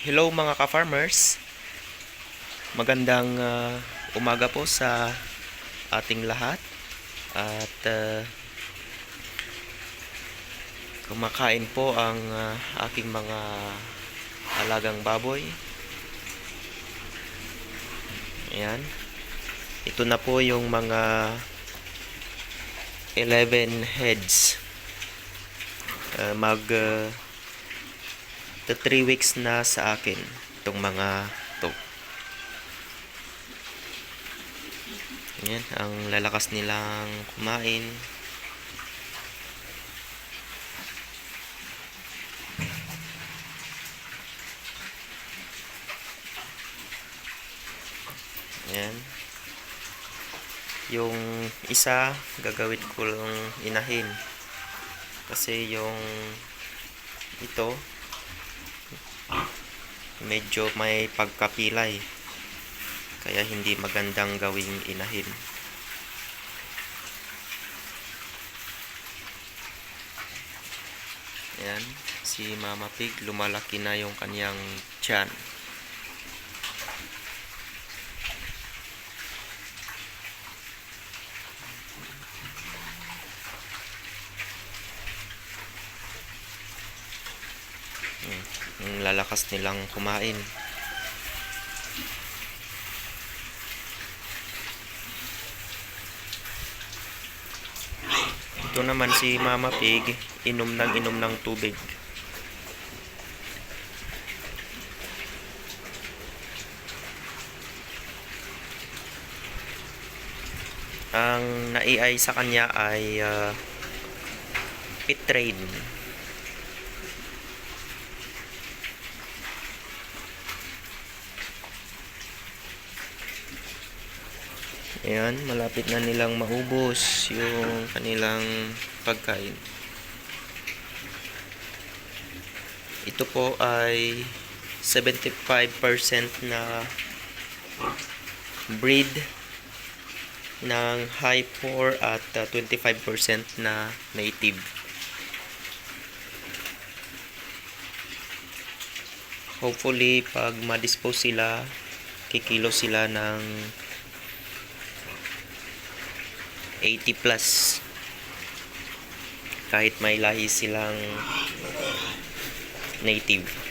Hello mga ka-farmers. Magandang ah, umaga po sa ating lahat. At ah, kumakain po ang ah, aking mga alagang baboy. Ayan. Ito na po yung mga 11 heads. Ah, mag ah, to 3 weeks na sa akin itong mga to. Yan, ang lalakas nilang kumain. Yan. Yung isa, gagawin ko lang inahin. Kasi yung ito, medyo may pagkapilay kaya hindi magandang gawing inahin. Ayan, si Mama Pig lumalaki na yung kanyang tiyan Ang lalakas nilang kumain Ito naman si Mama Pig, inom ng inom ng tubig. Ang naiay sa kanya ay uh, pit train. Ayan, malapit na nilang maubos yung kanilang pagkain. Ito po ay 75% na breed ng high 4 at uh, 25% na native. Hopefully, pag ma-dispose sila, kikilo sila ng 80 plus. Kahit may lahi silang native